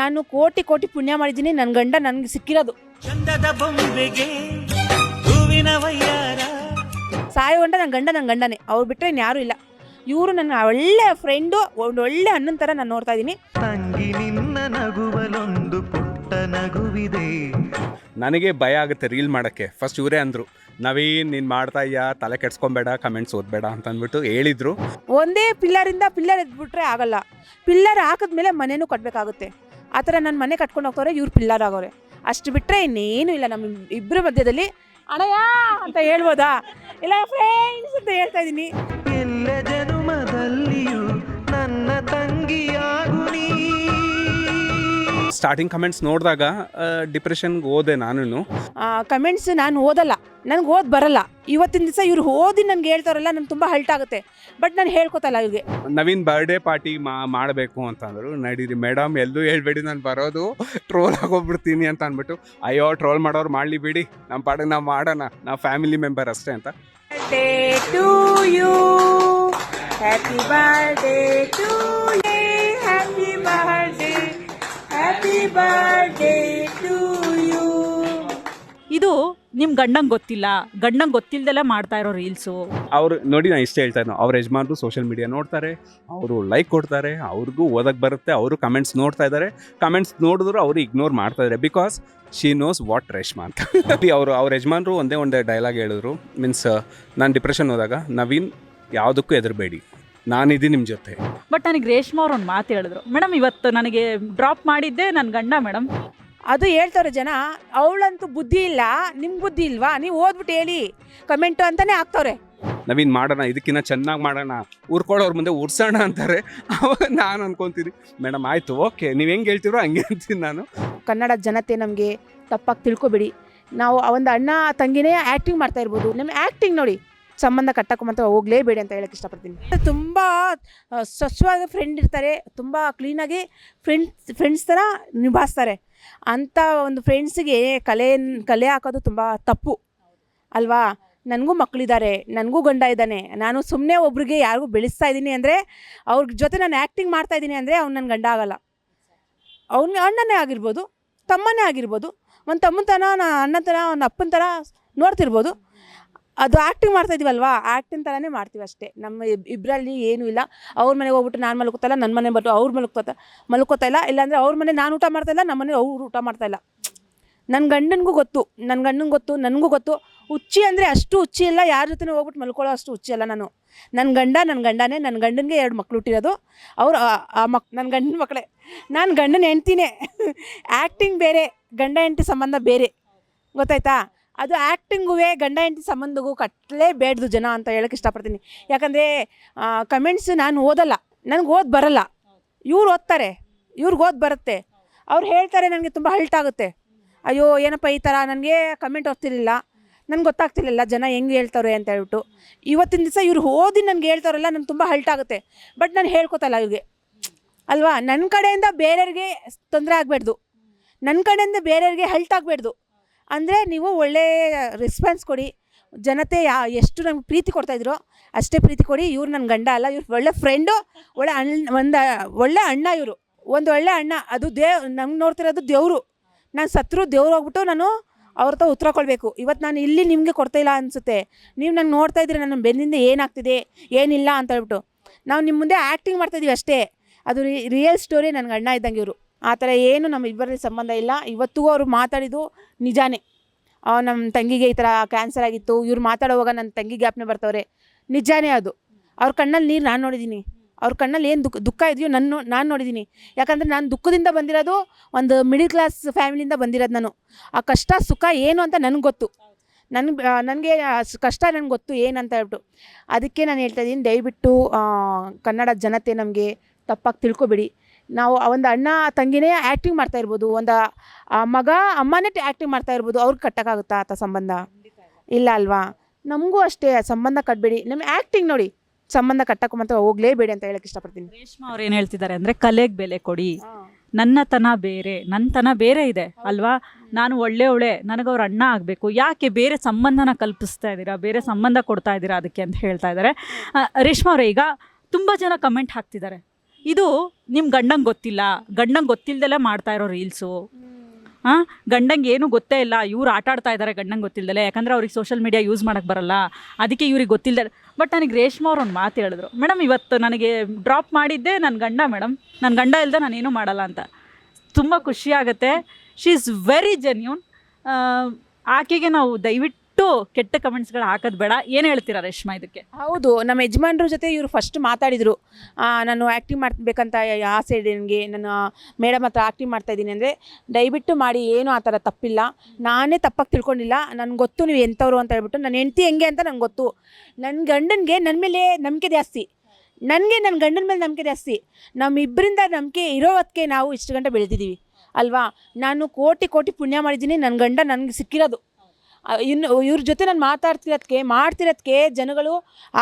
ನಾನು ಕೋಟಿ ಕೋಟಿ ಪುಣ್ಯ ಮಾಡಿದ್ದೀನಿ. ನನ್ನ ಗಂಡ ನನಗೆ ಸಿಕ್ಕಿರೋದು. ಚಂದದ ಬೊಂಬೆಗೆ ಹೂವಿನ ವಯ್ಯಾರ ಸಾಯೋ ಗಂಡ ನನ್ನ ಗಂಡ ನನ್ನ ಗಂಡನೇ. ಅವ್ರು ಬಿಟ್ಟರೆ ಇನ್ಯಾರೂ ಇಲ್ಲ. ಇವರು ನನ್ನ ಒಳ್ಳೆ ಫ್ರೆಂಡು ಒಂದು ಒಳ್ಳೆ ಅಣ್ಣನ ಥರ ನಾನು ನೋಡ್ತಾ ಇದ್ದೀನಿ. ತಂಗಿ ನಿನ್ನ ನಗುವಲೊಂದು ಪುಟ್ಟ ನಗುವಿದೆ. ನನಗೆ ಭಯ ಆಗುತ್ತೆ ರೀಲ್ ಮಾಡೋಕ್ಕೆ. ಫಸ್ಟ್ ಇವರೇ ಅಂದರು ನವೀನ್ ನೀನು ಮಾಡ್ತಾ ಇಯ್ಯ ತಲೆ ಕೆಡ್ಸ್ಕೊಬೇಡ ಕಮೆಂಟ್ಸ್ ಓದಬೇಡ ಅಂತ ಅಂದ್ಬಿಟ್ಟು ಹೇಳಿದರು. ಒಂದೇ ಪಿಲ್ಲರಿಂದ ಪಿಲ್ಲರ್ ಎದ್ಬಿಟ್ರೆ ಆಗಲ್ಲ. ಪಿಲ್ಲರ್ ಹಾಕಿದ್ಮೇಲೆ ಮನೆನೂ ಕಟ್ಟಬೇಕಾಗುತ್ತೆ ಆ ಥರ ನನ್ನ ಮನೆ ಕಟ್ಕೊಂಡು ಹೋಗ್ತವ್ರೆ ಇವ್ರು ಪಿಲ್ಲರ್ ಆಗೋರೆ. ಅಷ್ಟು ಬಿಟ್ಟರೆ ಇನ್ನೇನು ಇಲ್ಲ ನಮ್ಮ ಇಬ್ಬರ ಮಧ್ಯದಲ್ಲಿ. ಅಣಯ್ಯ ಅಂತ ಹೇಳ್ಬೋದಾ? ಇಲ್ಲ ಫ್ರೆಂಡ್ಸ್ ಅಂತ ಹೇಳ್ತಾ ಇದ್ದೀನಿ ಎಲ್ಲ ಜನುಮದಲ್ಲಿಯೂ ನನ್ನ ತಂಗಿಯಾಗು ನೀ. ಸ್ಟಾರ್ಟಿಂಗ್ ಕಮೆಂಟ್ಸ್ ನೋಡಿದಾಗ ಡಿಪ್ರೆಷನ್ಗೆ ಓದೆ ನಾನು ಕಮೆಂಟ್ಸ್ ನಾನು ಓದಲ್ಲ. ನನಗೆ ಓದ್ ಬರಲ್ಲ. ಇವತ್ತಿನ ದಿವಸ ಇವ್ರು ಓದಿ ನನ್ಗೆ ಹೇಳ್ತಾರಲ್ಲ ನನ್ಗೆ ತುಂಬ ಹಲ್ಟ್ ಆಗುತ್ತೆ. ಬಟ್ ನಾನು ಹೇಳ್ಕೊತಲ್ಲ ಇವ್ರಿಗೆ ನವೀನ್ ಬರ್ಡೇ ಪಾರ್ಟಿ ಮಾ ಮಾಡಬೇಕು ಅಂತಂದ್ರು ಅಂದರು. ನಡೀರಿ ಮೇಡಮ್ ಎಲ್ಲೂ ಹೇಳ್ಬೇಡಿ ನಾನು ಬರೋದು ಟ್ರೋಲ್ ಆಗೋಗ್ಬಿಡ್ತೀನಿ ಅಂತ ಅಂದ್ಬಿಟ್ಟು ಅಯ್ಯೋ ಟ್ರೋಲ್ ಮಾಡೋರು ಮಾಡಲಿ ಬಿಡಿ. ನಮ್ಮ ಪಾಡಿಗೆ ನಾವು ಮಾಡೋಣ. ನಾವು ಫ್ಯಾಮಿಲಿ ಮೆಂಬರ್ ಅಷ್ಟೇ ಅಂತ. Happy to you. Happy birthday happy you. Happy birthday to you. ಇದು ನಿಮ್ಮ ಗಂಡಂಗೆ ಗೊತ್ತಿಲ್ಲ ಗಂಡಂಗೆ ಗೊತ್ತಿಲ್ದೆಲ್ಲ ಮಾಡ್ತಾ ಇರೋ ರೀಲ್ಸು. ಅವ್ರು ನೋಡಿ ನಾನು ಇಷ್ಟ ಹೇಳ್ತಾ ಇದ್ದೆ ಅವ್ರ ಯಜಮಾನ್ರು ಸೋಷಿಯಲ್ ಮೀಡಿಯಾ ನೋಡ್ತಾರೆ ಅವರು ಲೈಕ್ ಕೊಡ್ತಾರೆ ಅವ್ರಿಗೂ ಓದಕ್ಕೆ ಬರುತ್ತೆ ಅವರು ಕಮೆಂಟ್ಸ್ ನೋಡ್ತಾ ಇದ್ದಾರೆ ಕಮೆಂಟ್ಸ್ ನೋಡಿದ್ರು ಅವರು ಇಗ್ನೋರ್ ಮಾಡ್ತಾ ಇದ್ದಾರೆ because she knows what Reshma ಅಂತ. ಅವರು ಅವ್ರ ಯಜಮಾನ್ರು ಒಂದೇ ಒಂದೇ ಡೈಲಾಗ್ ಹೇಳಿದ್ರು. ಮೀನ್ಸ್ ನಾನು ಡಿಪ್ರೆಷನ್ ಹೋದಾಗ ನವೀನ್ ಯಾವುದಕ್ಕೂ ಹೆದರಬೇಡಿ. ನಾನಿದ್ದೀನಿ ನಿಮ್ಮ ಜೊತೆ. ಬಟ್ ನನಗೆ ರೇಷ್ಮಾ ಅವ್ರು ಒಂದು ಮಾತು ಹೇಳಿದ್ರು. ಮೇಡಮ್ ಇವತ್ತು ನನಗೆ ಡ್ರಾಪ್ ಮಾಡಿದ್ದೆ ನನ್ನ ಗಂಡ ಮೇಡಮ್. ಅದು ಹೇಳ್ತಾರೆ ಜನ ಅವಳಂತೂ ಬುದ್ಧಿ ಇಲ್ಲ ನಿಮ್ಮ ಬುದ್ಧಿ ಇಲ್ವಾ? ನೀವು ಓದ್ಬಿಟ್ಟು ಹೇಳಿ. ಕಮೆಂಟು ಅಂತಾನೆ ಹಾಕ್ತವ್ರೆ. ನವೀನ್ ಮಾಡೋಣ ಇದಕ್ಕಿಂತ ಚೆನ್ನಾಗಿ ಮಾಡೋಣ. ಉರ್ಕೊಳ್ಳೋರ್ ಮುಂದೆ ಉರ್ಸೋಣ ಅಂತಾರೆ. ಅವಾಗ ನಾನು ಅನ್ಕೊಂತೀನಿ ಮೇಡಮ್ ಆಯಿತು ಓಕೆ. ನೀವು ಹೆಂಗೆ ಹೇಳ್ತೀರೋ ಹಂಗೆ ಅಂತೀನಿ ನಾನು. ಕನ್ನಡ ಜನತೆ ನಮಗೆ ತಪ್ಪಾಗಿ ತಿಳ್ಕೊಬೇಡಿ. ನಾವು ಆ ಒಂದು ಅಣ್ಣ ತಂಗಿನೇ ಆ್ಯಕ್ಟಿಂಗ್ ಮಾಡ್ತಾ ಇರ್ಬೋದು. ನಮ್ಮ ಆ್ಯಕ್ಟಿಂಗ್ ನೋಡಿ ಸಂಬಂಧ ಕಟ್ಟಕ್ಕೆ ಮಾತ್ರ ಹೋಗಲೇಬೇಡಿ ಅಂತ ಹೇಳಕ್ಕೆ ಇಷ್ಟಪಡ್ತೀನಿ. ತುಂಬ ಸ್ವಚ್ಛವಾಗಿ ಫ್ರೆಂಡ್ ಇರ್ತಾರೆ. ತುಂಬ ಕ್ಲೀನಾಗಿ ಫ್ರೆಂಡ್ಸ್ ಫ್ರೆಂಡ್ಸ್ ಥರ ನಿಭಾಯಿಸ್ತಾರೆ. ಅಂಥ ಒಂದು ಫ್ರೆಂಡ್ಸಿಗೆ ಕಲೆ ಕಲೆ ಹಾಕೋದು ತುಂಬ ತಪ್ಪು. ಅಲ್ವಾ? ನನಗೂ ಮಕ್ಕಳಿದ್ದಾರೆ ನನಗೂ ಗಂಡ ಇದ್ದಾನೆ. ನಾನು ಸುಮ್ಮನೆ ಒಬ್ರಿಗೆ ಯಾರಿಗೂ ಬೆಳೆಸ್ತಾ ಇದ್ದೀನಿ ಅಂದರೆ, ಅವ್ರ ಜೊತೆ ನಾನು ಆ್ಯಕ್ಟಿಂಗ್ ಮಾಡ್ತಾ ಇದ್ದೀನಿ ಅಂದರೆ ಅವ್ನು ನನ್ನ ಗಂಡ ಆಗಲ್ಲ. ಅವ್ನ, ಅಣ್ಣನೇ ಆಗಿರ್ಬೋದು, ತಮ್ಮನೇ ಆಗಿರ್ಬೋದು. ಒಂದು ತಮ್ಮನ ಥರ ನನ್ನ ಅಣ್ಣನ ಥರ ಒಂದು ಅಪ್ಪನ ಥರ ನೋಡ್ತಿರ್ಬೋದು. ಅದು ಆ್ಯಕ್ಟಿಂಗ್ ಮಾಡ್ತಾ ಇದೀವಲ್ವಾ? ಆ್ಯಕ್ಟಿಂಗ್ ಥರನೇ ಮಾಡ್ತೀವಿ ಅಷ್ಟೇ. ನಮ್ಮ ಇಬ್ಬರಲ್ಲಿ ಏನೂ ಇಲ್ಲ. ಅವ್ರ ಮನೆಗೆ ಹೋಗ್ಬಿಟ್ಟು ನಾನು ಮಲ್ಕೋತಲ್ಲ ನನ್ನ ಮನೆ ಬಟ್ಟು ಅವ್ರು ಮಲ್ಕೋತ, ಮಲ್ಕೋತಾ ಇಲ್ಲ. ಇಲ್ಲಾಂದರೆ ಅವ್ರ ಮನೆ ನಾನು ಊಟ ಮಾಡ್ತಾ ಇಲ್ಲ ನಮ್ಮ ಮನೆ ಅವ್ರು ಊಟ ಮಾಡ್ತಾ ಇಲ್ಲ. ನನ್ನ ಗಂಡನಿಗೂ ಗೊತ್ತು ನನ್ನ ಗಂಡನಿಗೆ ಗೊತ್ತು, ನನಗೂ ಗೊತ್ತು. ಹುಚ್ಚಿ ಅಂದರೆ ಅಷ್ಟು ಹುಚ್ಚಿ ಇಲ್ಲ. ಯಾರ ಜೊತೆ ಹೋಗ್ಬಿಟ್ಟು ಮಲ್ಕೊಳ್ಳೋ ಅಷ್ಟು ಹುಚ್ಚಿ ಅಲ್ಲ ನಾನು. ನನ್ನ ಗಂಡ ನನ್ನ ಗಂಡನೇ ನನ್ನ ಗಂಡನಿಗೆ ಎರಡು ಮಕ್ಳು ಹುಟ್ಟಿರೋದು. ಅವರು, ಆ ಮಕ್ ನನ್ನ ಗಂಡನ ಮಕ್ಕಳೇ ನಾನು ಗಂಡನ ಹೆಂಡ್ತಿನೇ. ಆ್ಯಕ್ಟಿಂಗ್ ಬೇರೆ ಗಂಡ ಹೆಂಡತಿ ಸಂಬಂಧ ಬೇರೆ. ಗೊತ್ತಾಯ್ತಾ? ಅದು ಆ್ಯಕ್ಟಿಂಗೂ ಗಂಡ ಹೆಂಡತಿ ಸಂಬಂಧಗೂ ಕಟ್ಟಲೇಬೇಡ್ದು ಜನ ಅಂತ ಹೇಳಕ್ಕೆ ಇಷ್ಟಪಡ್ತೀನಿ. ಯಾಕಂದರೆ ಕಮೆಂಟ್ಸ್ ನಾನು ಓದಲ್ಲ. ನನಗೆ ಓದ್ ಬರಲ್ಲ. ಇವ್ರು ಓದ್ತಾರೆ. ಇವ್ರಿಗೆ ಓದ್ ಬರುತ್ತೆ. ಅವ್ರು ಹೇಳ್ತಾರೆ ನನಗೆ ತುಂಬ ಹಲ್ಟ್ ಆಗುತ್ತೆ. ಅಯ್ಯೋ, ಏನಪ್ಪ ಈ ಥರ ನನಗೆ ಕಮೆಂಟ್ ಓದ್ತಿರ್ಲಿಲ್ಲ ನನಗೆ ಗೊತ್ತಾಗ್ತಿರ್ಲಿಲ್ಲ ಜನ ಹೆಂಗೆ ಹೇಳ್ತಾರೆ ಅಂತ ಹೇಳ್ಬಿಟ್ಟು. ಇವತ್ತಿನ ದಿವಸ ಇವ್ರು ಓದಿ ನನಗೆ ಹೇಳ್ತಾರಲ್ಲ ನನಗೆ ತುಂಬ ಹಲ್ಟ್ ಆಗುತ್ತೆ. ಬಟ್ ನಾನು ಹೇಳ್ಕೊತಲ್ಲ ಇವ್ರಿಗೆ ಅಲ್ವಾ? ನನ್ನ ಕಡೆಯಿಂದ ಬೇರೆಯವ್ರಿಗೆ ತೊಂದರೆ ಆಗಬಾರ್ದು ನನ್ನ ಕಡೆಯಿಂದ ಬೇರೆಯವ್ರಿಗೆ ಹಲ್ಟ್ ಆಗಬೇಡ್ದು. ಅಂದರೆ ನೀವು ಒಳ್ಳೆ ರೆಸ್ಪಾನ್ಸ್ ಕೊಡಿ. ಜನತೆ ಯಾ, ಎಷ್ಟು ನಮ್ಗೆ ಪ್ರೀತಿ ಕೊಡ್ತಾಯಿದ್ರು ಅಷ್ಟೇ ಪ್ರೀತಿ ಕೊಡಿ. ಇವ್ರು ನನ್ನ ಗಂಡ ಅಲ್ಲ, ಇವ್ರು ಒಳ್ಳೆ ಫ್ರೆಂಡು ಒಳ್ಳೆ ಅಣ್ಣ, ಒಂದು, ಒಳ್ಳೆ ಅಣ್ಣ ಇವರು. ಒಂದು ಒಳ್ಳೆ ಅಣ್ಣ, ಅದು ದೇವ್ ನಂಗೆ ನೋಡ್ತಿರೋದು ದೇವರು. ನಾನು ಸತ್ರು ದೇವ್ರು ಹೋಗ್ಬಿಟ್ಟು ನಾನು ಅವ್ರ ಹತ್ರ ಉತ್ತರ ಕೊಡಬೇಕು. ಇವತ್ತು ನಾನು ಇಲ್ಲಿ ನಿಮಗೆ ಕೊಡ್ತಾಯಿಲ್ಲ ಅನಿಸುತ್ತೆ. ನೀವು ನಂಗೆ ನೋಡ್ತಾ ಇದ್ದೀರಿ, ನನ್ನ ಬೆನ್ನಿಂದ ಏನಾಗ್ತಿದೆ, ಏನಿಲ್ಲ ಅಂತ ಹೇಳ್ಬಿಟ್ಟು. ನಾವು ನಿಮ್ಮ ಮುಂದೆ ಆ್ಯಕ್ಟಿಂಗ್ ಮಾಡ್ತಾಯಿದ್ದೀವಿ ಅಷ್ಟೇ. ಅದು ರಿಯಲ್ ಸ್ಟೋರಿ ನನಗೆ ಅಣ್ಣ ಇದ್ದಂಗೆ ಇವರು. ಆ ಥರ ಏನು ನಮ್ಮ ಇಬ್ಬರಲ್ಲಿ ಸಂಬಂಧ ಇಲ್ಲ. ಇವತ್ತಿಗೂ ಅವರು ಮಾತಾಡಿದ್ದು ನಿಜಾನೇ. ನಮ್ಮ ತಂಗಿಗೆ ಈ ಥರ ಕ್ಯಾನ್ಸರ್ ಆಗಿತ್ತು, ಇವ್ರು ಮಾತಾಡೋವಾಗ ನನ್ನ ತಂಗಿ ಜ್ಞಾಪನೆ ಬರ್ತವ್ರೆ. ನಿಜಾನೇ ಅದು. ಅವ್ರ ಕಣ್ಣಲ್ಲಿ ನೀರು ನಾನು ನೋಡಿದ್ದೀನಿ ಅವ್ರ ಕಣ್ಣಲ್ಲಿ ಏನು ದುಃಖ ದುಃಖ ಇದೆಯೋ ನನ್ನ ನಾನು ನೋಡಿದ್ದೀನಿ ಯಾಕಂದರೆ ನಾನು ದುಃಖದಿಂದ ಬಂದಿರೋದು ಒಂದು ಮಿಡಿಲ್ ಕ್ಲಾಸ್ ಫ್ಯಾಮಿಲಿಯಿಂದ ಬಂದಿರೋದು ನಾನು. ಆ ಕಷ್ಟ, ಸುಖ ಏನು ಅಂತ ನನಗೆ ಗೊತ್ತು. ನನಗೆ ನನಗೆ ಕಷ್ಟ ನನಗೆ ಗೊತ್ತು ಏನಂತ ಹೇಳ್ಬಿಟ್ಟು. ಅದಕ್ಕೆ ನಾನು ಹೇಳ್ತಾ ಇದ್ದೀನಿ ದಯವಿಟ್ಟು ಕನ್ನಡ ಜನತೆ ನಮಗೆ ತಪ್ಪಾಗಿ ತಿಳ್ಕೊಬೇಡಿ. ನಾವು ಒಂದು ಅಣ್ಣ ತಂಗಿನೇ ಆ್ಯಕ್ಟಿಂಗ್ ಮಾಡ್ತಾ ಇರ್ಬೋದು. ಒಂದು ಮಗ ಅಮ್ಮನೇ ಆ್ಯಕ್ಟಿಂಗ್ ಮಾಡ್ತಾ ಇರ್ಬೋದು. ಅವ್ರಿಗೆ ಕಟ್ಟೋಕ್ಕಾಗುತ್ತಾ ಆತ ಸಂಬಂಧ? ಇಲ್ಲ ಅಲ್ವಾ? ನಮಗೂ ಅಷ್ಟೇ ಸಂಬಂಧ ಕಟ್ಟಬೇಡಿ ನಮ್ಮ ಆ್ಯಕ್ಟಿಂಗ್ ನೋಡಿ ಸಂಬಂಧ ಕಟ್ಟಕ್ಕೆ ಮಾತ್ರ ಹೋಗ್ಲೇಬೇಡಿ ಅಂತ ಹೇಳಕ್ಕೆ ಇಷ್ಟಪಡ್ತೀನಿ. ರೇಷ್ಮಾ ಅವ್ರು ಏನು ಹೇಳ್ತಿದ್ದಾರೆ ಅಂದರೆ ಕಲೆಗೆ ಬೆಲೆ ಕೊಡಿ. ನನ್ನತನ ಬೇರೆ ನನ್ನತನ ಬೇರೆ ಇದೆ ಅಲ್ವಾ? ನಾನು ಒಳ್ಳೆಯವಳೆ ನನಗೆ ಅವ್ರ ಅಣ್ಣ ಆಗಬೇಕು. ಯಾಕೆ ಬೇರೆ ಸಂಬಂಧನ ಕಲ್ಪಿಸ್ತಾ ಇದ್ದೀರಾ? ಬೇರೆ ಸಂಬಂಧ ಕೊಡ್ತಾ ಇದ್ದೀರಾ? ಅದಕ್ಕೆ ಅಂತ ಹೇಳ್ತಾ ಇದ್ದಾರೆ. ರೇಷ್ಮಾ ಅವರೇ ಈಗ ತುಂಬ ಜನ ಕಮೆಂಟ್ ಹಾಕ್ತಿದ್ದಾರೆ. ಇದು ನಿಮ್ಮ ಗಂಡಂಗೆ ಗೊತ್ತಿಲ್ಲ. ಗಂಡಂಗೆ ಗೊತ್ತಿಲ್ಲದೆಲ್ಲ ಮಾಡ್ತಾ ಇರೋ ರೀಲ್ಸು. ಹಾಂ ಗಂಡಂಗೆ ಏನು ಗೊತ್ತೇ ಇಲ್ಲ. ಇವ್ರು ಆಟ ಆಡ್ತಾ ಇದ್ದಾರೆ ಗಂಡಂಗೆ ಗೊತ್ತಿಲ್ಲದಲ್ಲೇ ಯಾಕಂದ್ರೆ ಅವ್ರಿಗೆ ಸೋಷಿಯಲ್ ಮೀಡಿಯಾ ಯೂಸ್ ಮಾಡೋಕ್ಕೆ ಬರಲ್ಲ. ಅದಕ್ಕೆ ಇವ್ರಿಗೆ ಗೊತ್ತಿಲ್ಲದೆ ಬಟ್ ನನಗೆ ರೇಷ್ಮಾ ಅವ್ರು ಒಂದು ಮಾತು ಹೇಳಿದ್ರು. ಮೇಡಮ್, ಇವತ್ತು ನನಗೆ ಡ್ರಾಪ್ ಮಾಡಿದ್ದೆ ನನ್ನ ಗಂಡ ಮೇಡಮ್. ನನ್ನ ಗಂಡ ಇಲ್ಲದೆ ನಾನೇನು ಮಾಡಲ್ಲ ಅಂತ. ತುಂಬ ಖುಷಿ ಆಗುತ್ತೆ. ಶಿ ಈಸ್ ವೆರಿ ಜೆನ್ಯೂನ್ ಆಕೆಗೆ ನಾವು ದಯವಿಟ್ಟು ಕೆಟ್ಟ ಕಮೆಂಟ್ಸ್ಗಳು ಹಾಕೋದು ಬೇಡ. ಏನು ಹೇಳ್ತೀರಾ ರೇಷ್ಮಾ ಇದಕ್ಕೆ? ಹೌದು, ನಮ್ಮ ಯಜಮಾನ್ರ ಜೊತೆ ಇವರು ಫಸ್ಟ್ ಮಾತಾಡಿದರು. ನಾನು ಆಕ್ಟಿಂಗ್ ಮಾಡ್ಬೇಕಂತ ಆಸೆ ಇದೆ ನನಗೆ ನಾನು ಮೇಡಮ್ ಹತ್ರ ಆಕ್ಟಿಂಗ್ ಮಾಡ್ತಾ ಇದ್ದೀನಿ ಅಂದರೆ ದಯವಿಟ್ಟು ಮಾಡಿ, ಏನು ಆ ಥರ ತಪ್ಪಿಲ್ಲ. ನಾನೇ ತಪ್ಪಾಗಿ ತಿಳ್ಕೊಂಡಿಲ್ಲ. ನನಗೆ ಗೊತ್ತು ನೀವು ಎಂಥವ್ರು ಅಂತ ಹೇಳ್ಬಿಟ್ಟು ನನ್ನ ಹೆಂಡ್ತಿ ಹೆಂಗೆ ಅಂತ ನಂಗೆ ಗೊತ್ತು. ನನ್ನ ಗಂಡನಿಗೆ ನನ್ನ ಮೇಲೆ ನಂಬಿಕೆ ಜಾಸ್ತಿ. ನನಗೆ ನನ್ನ ಗಂಡನ ಮೇಲೆ ನಂಬಿಕೆ ಜಾಸ್ತಿ. ನಮ್ಮಿಬ್ಬರಿಂದ ನಂಬಿಕೆ ಇರೋವತ್ತಿಗೆ ನಾವು ಇಷ್ಟು ಗಂಟೆ ಬೆಳೆದಿದ್ದೀವಿ. ಅಲ್ವಾ? ನಾನು ಕೋಟಿ ಕೋಟಿ ಪುಣ್ಯ ಮಾಡಿದ್ದೀನಿ. ನನ್ನ ಗಂಡ ನನಗೆ ಸಿಕ್ಕಿರೋದು. ಇನ್ನು ಇವ್ರ ಜೊತೆ ನಾನು ಮಾತಾಡ್ತಿರೋದಕ್ಕೆ ಮಾಡ್ತಿರೋದಕ್ಕೆ ಜನಗಳು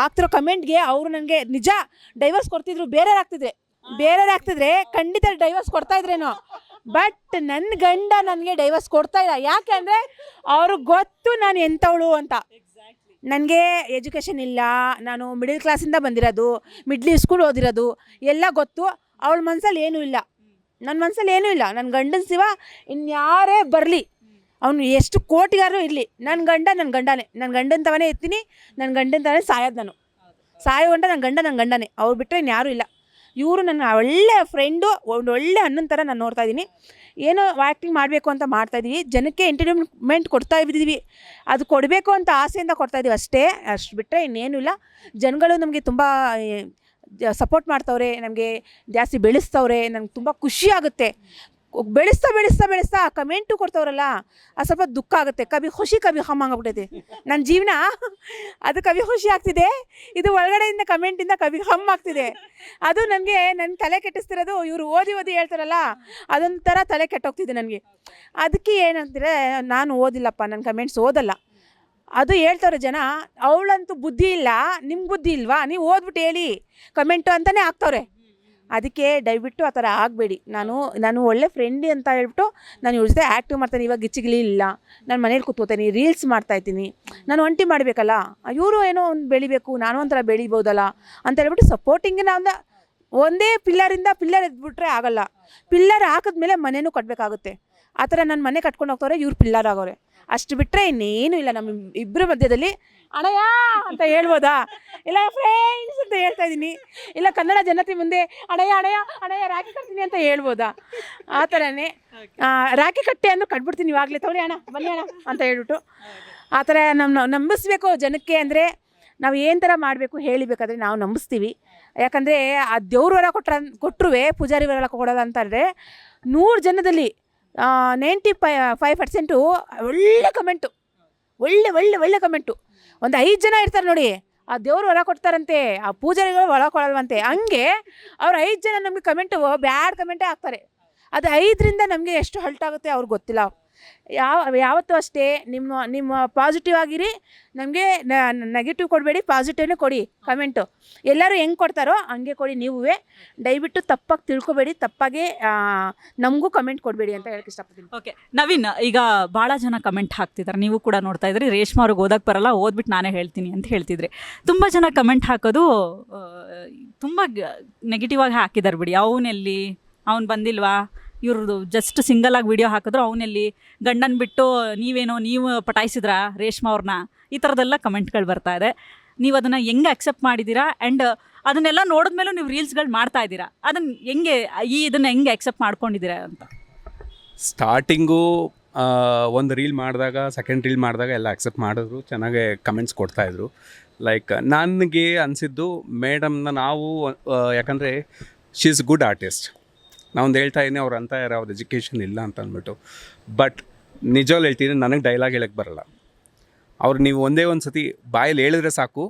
ಆಗ್ತಿರೋ ಕಮೆಂಟ್ಗೆ ಅವರು ನನಗೆ ನಿಜ ಡೈವರ್ಸ್ ಕೊಡ್ತಿದ್ರು ಬೇರೆ ಆಗ್ತಿದ್ರೆ. ಬೇರೆ ಆಗ್ತಿದ್ರೆ ಖಂಡಿತ ಡೈವರ್ಸ್ ಕೊಡ್ತಾ ಇದ್ರೇನೋ. ಬಟ್ ನನ್ನ ಗಂಡ ನನಗೆ ಡೈವರ್ಸ್ ಕೊಡ್ತಾ ಇಲ್ಲ. ಯಾಕೆ ಅಂದರೆ ಅವ್ರಿಗೆ ಗೊತ್ತು ನಾನು ಎಂಥವಳು ಅಂತ. ನನಗೆ ಎಜುಕೇಷನ್ ಇಲ್ಲ. ನಾನು ಮಿಡಿಲ್ ಕ್ಲಾಸಿಂದ ಬಂದಿರೋದು ಮಿಡ್ಲ್ ಸ್ಕೂಲ್ ಓದಿರೋದು, ಎಲ್ಲ ಗೊತ್ತು. ಅವಳ ಮನಸ್ಸಲ್ಲಿ ಏನೂ ಇಲ್ಲ. ನನ್ನ ಮನಸ್ಸಲ್ಲಿ ಏನೂ ಇಲ್ಲ. ನನ್ನ ಗಂಡನ ಶಿವ ಇನ್ಯಾರೇ ಬರಲಿ. ಅವನು ಎಷ್ಟು ಕೋಟಿಗಾರು ಇರಲಿ. ನನ್ನ ಗಂಡ ನನ್ನ ಗಂಡನೇ. ನನ್ನ ಗಂಡನ ತವನೇ ಎತ್ತೀನಿ ನನ್ನ ಗಂಡನ ತವನೇ ಸಾಯೋದು ನಾನು. ಸಾಯೋ ನನ್ನ ಗಂಡ ನನ್ನ ಗಂಡನೇ. ಅವ್ರು ಬಿಟ್ಟರೆ ಇನ್ಯಾರೂ ಇಲ್ಲ. ಇವರು ನನ್ನ ಒಳ್ಳೆ ಫ್ರೆಂಡು ಒಂದು ಒಳ್ಳೆ ಅಣ್ಣನ ಥರ ನಾನು ನೋಡ್ತಾ ಇದ್ದೀನಿ. ಏನೋ ಆ್ಯಕ್ಟಿಂಗ್ ಮಾಡಬೇಕು ಅಂತ ಮಾಡ್ತಾ ಇದೀವಿ ಜನಕ್ಕೆ ಎಂಟರ್ಟೈನ್ಮೆಂಟ್ ಕೊಡ್ತಾ ಇದ್ದೀವಿ. ಅದು ಕೊಡಬೇಕು ಅಂತ ಆಸೆಯಿಂದ ಕೊಡ್ತಾ ಇದೀವಿ ಅಷ್ಟೇ. ಅಷ್ಟು ಬಿಟ್ಟರೆ ಇನ್ನೇನೂ ಇಲ್ಲ. ಜನಗಳು ನಮಗೆ ತುಂಬ ಸಪೋರ್ಟ್ ಮಾಡ್ತವ್ರೆ. ನಮಗೆ ಜಾಸ್ತಿ ಬೆಳೆಸ್ತವ್ರೆ. ನನಗೆ ತುಂಬ ಖುಷಿ ಆಗುತ್ತೆ. ಬೆಳೆಸ್ತಾ ಬೆಳೆಸ್ತಾ ಬೆಳೆಸ್ತಾ ಕಮೆಂಟು ಕೊಡ್ತವ್ರಲ್ಲ, ಆ ಸ್ವಲ್ಪ ದುಃಖ ಆಗುತ್ತೆ. ಕವಿ ಖುಷಿ ಕವಿ ಹಮ್ ನನ್ನ ಜೀವನ ಅದು ಕವಿ ಖುಷಿ ಆಗ್ತಿದೆ, ಇದು ಒಳಗಡೆಯಿಂದ ಕಮೆಂಟಿಂದ ಕವಿ ಹಮ್ ಆಗ್ತಿದೆ. ಅದು ನನಗೆ ನನ್ನ ತಲೆ ಕೆಟ್ಟಿಸ್ತಿರೋದು ಇವರು ಓದಿ ಓದಿ ಹೇಳ್ತಾರಲ್ಲ, ಅದೊಂಥರ ತಲೆ ಕೆಟ್ಟೋಗ್ತಿದೆ ನನಗೆ. ಅದಕ್ಕೆ ಏನಂದರೆ, ನಾನು ಓದಿಲ್ಲಪ್ಪ ನನ್ನ ಕಮೆಂಟ್ಸ್ ಓದಲ್ಲ. ಅದು ಹೇಳ್ತಾರೆ ಜನ, ಅವಳಂತೂ ಬುದ್ಧಿ ಇಲ್ಲ ನಿಮ್ಗೆ ಬುದ್ಧಿ ಇಲ್ವಾ? ನೀವು ಓದ್ಬಿಟ್ಟು ಹೇಳಿ ಕಮೆಂಟು ಅಂತಲೇ ಹಾಕ್ತವ್ರೆ. ಅದಕ್ಕೆ ದಯವಿಟ್ಟು ಆ ಥರ ಆಗಬೇಡಿ. ನಾನು ನಾನು ಒಳ್ಳೆ ಫ್ರೆಂಡ್ ಅಂತ ಹೇಳ್ಬಿಟ್ಟು ನಾನು ಇವ್ರ ಜೊತೆ ಆ್ಯಕ್ಟಿವ್ ಮಾಡ್ತಾನೆ, ಇವಾಗ ಗಿಚ್ಚಿಗಿಲಿ ಇಲ್ಲ. ನಾನು ಮನೇಲಿ ಕೂತ್ಕೋತೀನಿ ರೀಲ್ಸ್ ಮಾಡ್ತಾಯಿದ್ದೀನಿ ನಾನು ಒಂಟಿ ಮಾಡಬೇಕಲ್ಲ? ಇವರು ಏನೋ ಒಂದು ಬೆಳಿಬೇಕು, ನಾನು ಒಂಥರ ಬೆಳಿಬೋದಲ್ಲ ಅಂತ ಹೇಳ್ಬಿಟ್ಟು ಸಪೋರ್ಟಿಂಗ್ ಒಂದು, ಒಂದೇ ಪಿಲ್ಲರಿಂದ ಪಿಲ್ಲರ್ ಎದ್ಬಿಟ್ರೆ ಆಗಲ್ಲ. ಪಿಲ್ಲರ್ ಹಾಕಿದ್ಮೇಲೆ ಮನೆಯೂ ಕಟ್ಟಬೇಕಾಗುತ್ತೆ ಆ ಥರ ನನ್ನ ಮನೆ ಕಟ್ಕೊಂಡು ಹೋಗ್ತವ್ರೆ, ಇವ್ರು ಪಿಲ್ಲರ್ ಆಗೋರೆ ಅಷ್ಟು ಬಿಟ್ಟರೆ ಇನ್ನೇನು ಇಲ್ಲ ನಮ್ಮ ಇಬ್ಬರ ಮಧ್ಯದಲ್ಲಿ. ಅಣಯ್ಯ ಅಂತ ಹೇಳ್ಬೋದಾ? ಇಲ್ಲ ಫ್ರೆಂಡ್ಸ್ ಅಂತ ಹೇಳ್ತಾ ಇದ್ದೀನಿ. ಇಲ್ಲ ಕನ್ನಡ ಜನತೆ ಮುಂದೆ ಅಣಯ ಅಣಯ ಅಣಯ್ಯ ರಾಖಿ ಕಟ್ತೀನಿ ಅಂತ ಹೇಳ್ಬೋದಾ? ಆ ಥರನೇ ರಾಖಿ ಕಟ್ಟೆ ಅಂದ್ರೆ ಕಟ್ಬಿಡ್ತೀನಿ ಇವಾಗಲೇ ತಗೊಳ್ಳಿ ಅಣ್ಣ ಬನ್ನಿ ಅಣ್ಣ ಅಂತ ಹೇಳ್ಬಿಟ್ಟು ಆ ಥರ ನಮ್ಮ ನಂಬಿಸ್ಬೇಕು ಜನಕ್ಕೆ ಅಂದರೆ ನಾವು ಏನು ಥರ ಮಾಡಬೇಕು ಹೇಳಿಬೇಕಾದ್ರೆ ನಾವು ನಂಬಿಸ್ತೀವಿ. ಯಾಕಂದರೆ ಆ ದೇವ್ರ ವರ ಕೊಟ್ರ ಕೊಟ್ಟರು ಪೂಜಾರಿ ವರ ಕೊಡೋದು ಅಂತಂದರೆ ನೂರು ಜನದಲ್ಲಿ ನೈಂಟಿ ಫೈ ಫೈವ್ ಪರ್ಸೆಂಟು ಒಳ್ಳೆ ಕಮೆಂಟು ಒಳ್ಳೆ ಒಳ್ಳೆ ಒಳ್ಳೆ ಕಮೆಂಟು ಒಂದು ಐದು ಜನ ಇರ್ತಾರೆ ನೋಡಿ ಆ ದೇವ್ರು ಹೊರ ಕೊಡ್ತಾರಂತೆ, ಆ ಪೂಜಾರಿಗಳು ಒಳ ಕೊಡಲ್ವಂತೆ. ಹಂಗೆ ಅವ್ರು ಐದು ಜನ ನಮಗೆ ಕಮೆಂಟು ಬ್ಯಾಡ್ ಕಮೆಂಟೇ ಹಾಕ್ತಾರೆ. ಅದು ಐದರಿಂದ ನಮಗೆ ಎಷ್ಟು ಹಲ್ಟ್ ಆಗುತ್ತೆ ಅವ್ರಿಗೆ ಗೊತ್ತಿಲ್ಲ. ಯಾವ, ಯಾವತ್ತೂ ಅಷ್ಟೇ ನಿಮ್ಮ ನಿಮ್ಮ ಪಾಸಿಟಿವ್ ಆಗಿರಿ, ನಮಗೆ ನೆಗೆಟಿವ್ ಕೊಡಬೇಡಿ ಪಾಸಿಟಿವ್ನೇ ಕೊಡಿ ಕಮೆಂಟು ಎಲ್ಲರೂ ಹೆಂಗೆ ಕೊಡ್ತಾರೋ ಹಂಗೆ ಕೊಡಿ ನೀವೇ ದಯವಿಟ್ಟು ತಪ್ಪಾಗಿ ತಿಳ್ಕೊಬೇಡಿ, ತಪ್ಪಾಗಿ ನಮಗೂ ಕಮೆಂಟ್ ಕೊಡಬೇಡಿ ಅಂತ ಹೇಳಕ್ಕೆ ಇಷ್ಟಪಡ್ತೀನಿ. ಓಕೆ ನವೀನ್, ಈಗ ಭಾಳ ಜನ ಕಮೆಂಟ್ ಹಾಕ್ತಿದ್ದಾರೆ ನೀವು ಕೂಡ ನೋಡ್ತಾ ಇದ್ರಿ. ರೇಷ್ಮಾ ಅವ್ರಿಗೆ ಓದಕ್ಕೆ ಬರಲ್ಲ ಓದ್ಬಿಟ್ಟು ನಾನೇ ಹೇಳ್ತೀನಿ ಅಂತ ಹೇಳ್ತಿದ್ರಿ. ತುಂಬ ಜನ ಕಮೆಂಟ್ ಹಾಕೋದು ತುಂಬ ನೆಗೆಟಿವ್ ಆಗಿ ಹಾಕಿದ್ದಾರೆ ಬಿಡಿ. ಅವನಲ್ಲಿ ಅವ್ನು ಬಂದಿಲ್ವಾ? ಇವ್ರದ್ದು ಜಸ್ಟ್ ಸಿಂಗಲ್ ಆಗಿ ವಿಡಿಯೋ ಹಾಕಿದ್ರು, ಅವನಲ್ಲಿ ಗಂಡನ್ ಬಿಟ್ಟು ನೀವೇನೋ ನೀವು ಪಟಾಯಿಸಿದ್ರ ರೇಷ್ಮಾ ಅವ್ರನ್ನ ಈ ಥರದ್ದೆಲ್ಲ ಕಮೆಂಟ್ಗಳು ಬರ್ತಾ ಇದೆ. ನೀವು ಅದನ್ನು ಹೆಂಗೆ ಅಕ್ಸೆಪ್ಟ್ ಮಾಡಿದ್ದೀರಾ ಆ್ಯಂಡ್ ಅದನ್ನೆಲ್ಲ ನೋಡಿದ್ಮೇಲೂ ನೀವು ರೀಲ್ಸ್ಗಳು ಮಾಡ್ತಾ ಇದ್ದೀರಾ? ಅದನ್ನು ಹೆಂಗೆ, ಈ ಇದನ್ನು ಹೆಂಗೆ ಅಕ್ಸೆಪ್ಟ್ ಮಾಡ್ಕೊಂಡಿದ್ದೀರಾ ಅಂತ? ಸ್ಟಾರ್ಟಿಂಗು ಒಂದು ರೀಲ್ ಮಾಡಿದಾಗ ಸೆಕೆಂಡ್ ರೀಲ್ ಮಾಡಿದಾಗ ಎಲ್ಲ ಅಕ್ಸೆಪ್ಟ್ ಮಾಡಿದ್ರು. ಚೆನ್ನಾಗೆ ಕಮೆಂಟ್ಸ್ ಕೊಡ್ತಾಯಿದ್ರು ಲೈಕ್ ನನಗೆ ಅನಿಸಿದ್ದು ಮೇಡಮ್ನ ನಾವು ಯಾಕಂದರೆ ಶಿ ಇಸ್ ಗುಡ್ ಆರ್ಟಿಸ್ಟ್ ನಾವೊಂದು ಹೇಳ್ತಾ ಇದ್ದೀನಿ, ಅವ್ರು ಅಂತ ಯಾರು ಅವ್ರ ಎಜುಕೇಷನ್ ಇಲ್ಲ ಅಂತ ಅಂದ್ಬಿಟ್ಟು. ಬಟ್ ನಿಜವಾಗ್ಲು ಹೇಳ್ತೀನಿ ನನಗೆ ಡೈಲಾಗ್ ಹೇಳಕ್ಕೆ ಬರಲ್ಲ. ಅವ್ರು ನೀವು ಒಂದೇ ಒಂದು ಸತಿ ಬಾಯಲ್ಲಿ ಹೇಳಿದ್ರೆ ಸಾಕು